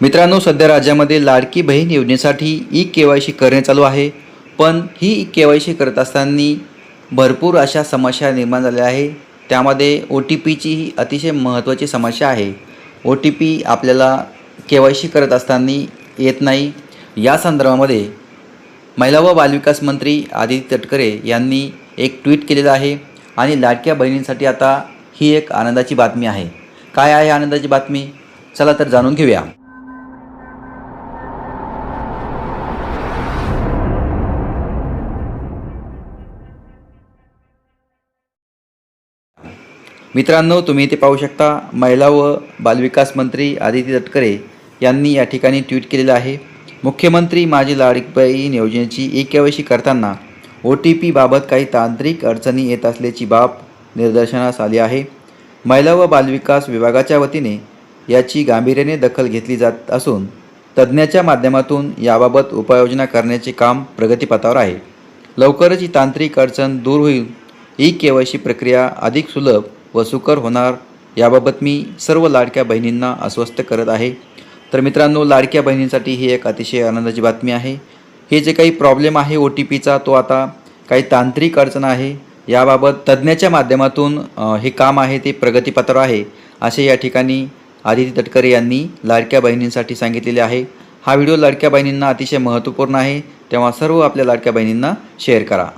मित्रांनो सध्या राज्यामध्ये लाडकी बहीण योजनेसाठी ई के वाय सी करणे चालू आहे. पण ही ई के वाय सी करत असताना भरपूर अशा समस्या निर्माण झाल्या आहे. त्यामध्ये ओ टी पीची ही अतिशय महत्त्वाची समस्या आहे. ओ टी पी आपल्याला के वाय सी करत असताना येत नाही. या संदर्भामध्ये महिला व बालविकास मंत्री आदित्य तटकरे यांनी एक ट्विट केलेलं आहे आणि लाडक्या बहिणींसाठी आता ही एक आनंदाची बातमी आहे. काय आहे आनंदाची बातमी? चला तर जाणून घेऊया. मित्रांनो तुम्ही इथे पाहू शकता महिला व बालविकास मंत्री आदिती तटकरे यांनी या ठिकाणी ट्विट केलेलं आहे. मुख्यमंत्री माझी लाडकी योजनेची ई केवायसी करताना ओ टी पीबाबत काही तांत्रिक अडचणी येत असल्याची बाब निदर्शनास आली आहे. महिला व बालविकास विभागाच्या वतीने याची गांभीर्याने दखल घेतली जात असून तज्ज्ञाच्या माध्यमातून याबाबत उपाययोजना करण्याचे काम प्रगतीपथावर आहे. लवकरच ही तांत्रिक अडचण दूर होईल. ई के प्रक्रिया अधिक सुलभ व सुकर होणार याबाबत मी सर्व लाडक्या बहिणींना अस्वस्थ करत आहे. तर मित्रांनो लाडक्या बहिणींसाठी ही एक अतिशय आनंदाची बातमी आहे. हे जे काही प्रॉब्लेम आहे ओ टी पीचा तो आता काही तांत्रिक अडचण आहे. याबाबत तज्ज्ञाच्या माध्यमातून हे काम आहे ते प्रगतीपत्र आहे असे या ठिकाणी आदिती तटकरे यांनी लाडक्या बहिणींसाठी सांगितलेले आहे. हा व्हिडिओ लाडक्या बहिणींना अतिशय महत्त्वपूर्ण आहे. तेव्हा सर्व आपल्या लाडक्या बहिणींना शेअर करा.